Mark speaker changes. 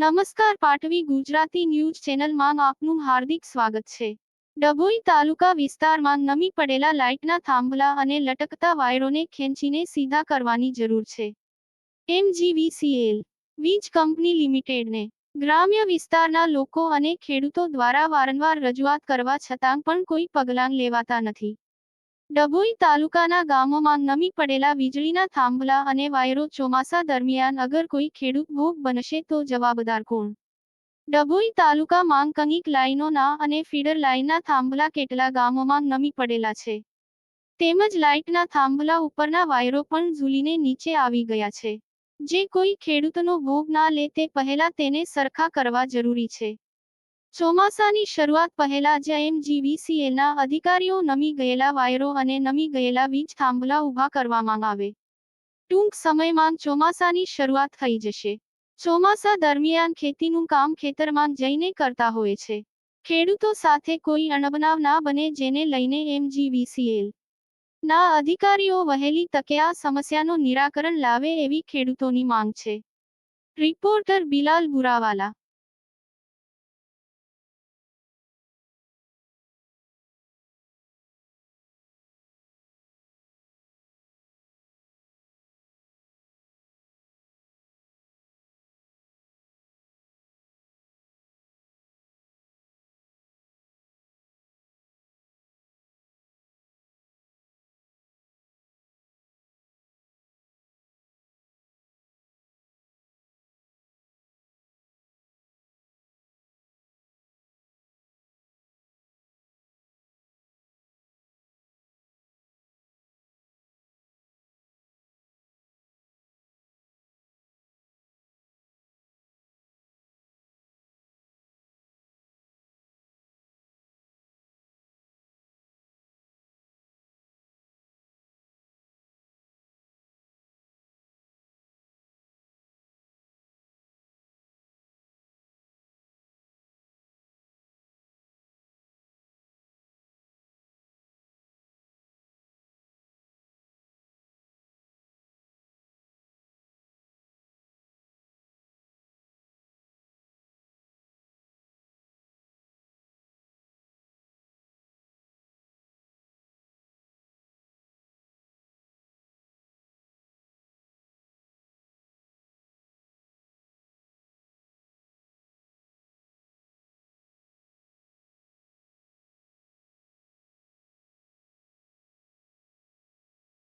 Speaker 1: નમસ્કાર પાટવી ગુજરાતી ન્યૂઝ ચેનલમાં આપનું હાર્દિક સ્વાગત છે. ડભોઈ તાલુકા વિસ્તારમાં નમી પડેલા લાઇટના થાંભલા અને લટકતા વાયરોને ખેંચીને સીધા કરવાની જરૂર છે. એમજીવીસીએલ, વીજ કંપની લિમિટેડને, ગ્રામ્ય વિસ્તારના લોકો અને ખેડૂતો દ્વારા વારંવાર રજૂઆત કરવા છતાં પણ કોઈ પગલાં લેવાતા નથી. ડભોઈ તાલુકાના ગામોમાં નમી પડેલા વીજળીના થાંભલા અને વાયરો ચોમાસા દરમિયાન અગર કોઈ ખેડૂત ભોગ બનશે તો જવાબદાર કોણ? ડભોઈ તાલુકામાં કંઈક લાઈનોના અને ફીડર લાઇનના થાંભલા કેટલા ગામોમાં નમી પડેલા છે? તેમજ લાઇટના થાંભલા ઉપરના વાયરો પણ ઝૂલીને નીચે આવી ગયા છે. જે કોઈ ખેડૂતનો ભોગ ના લે તે પહેલા તેને સરખા કરવા જરૂરી છે. ચોમાસાની શરૂઆત પહેલા જ અધિકારીઓ નમી ગયેલા વાયરો અને નમી ગયેલા વીજ થાંભલા ઊભા કરવામાં આવે. ટૂંક સમયમાં ચોમાસાની શરૂઆત થઈ જશે. ચોમાસા દરમિયાન ખેતીનું કામ ખેતરમાં જઈને કરતા હોય છે. ખેડૂતો સાથે કોઈ અણબનાવ ના બને જેને લઈને એમજીવીસીએલ ના અધિકારીઓ વહેલી તકે આ સમસ્યાનું નિરાકરણ લાવે એવી ખેડૂતોની માંગ છે. રિપોર્ટર બિલાલ બુરાવાલા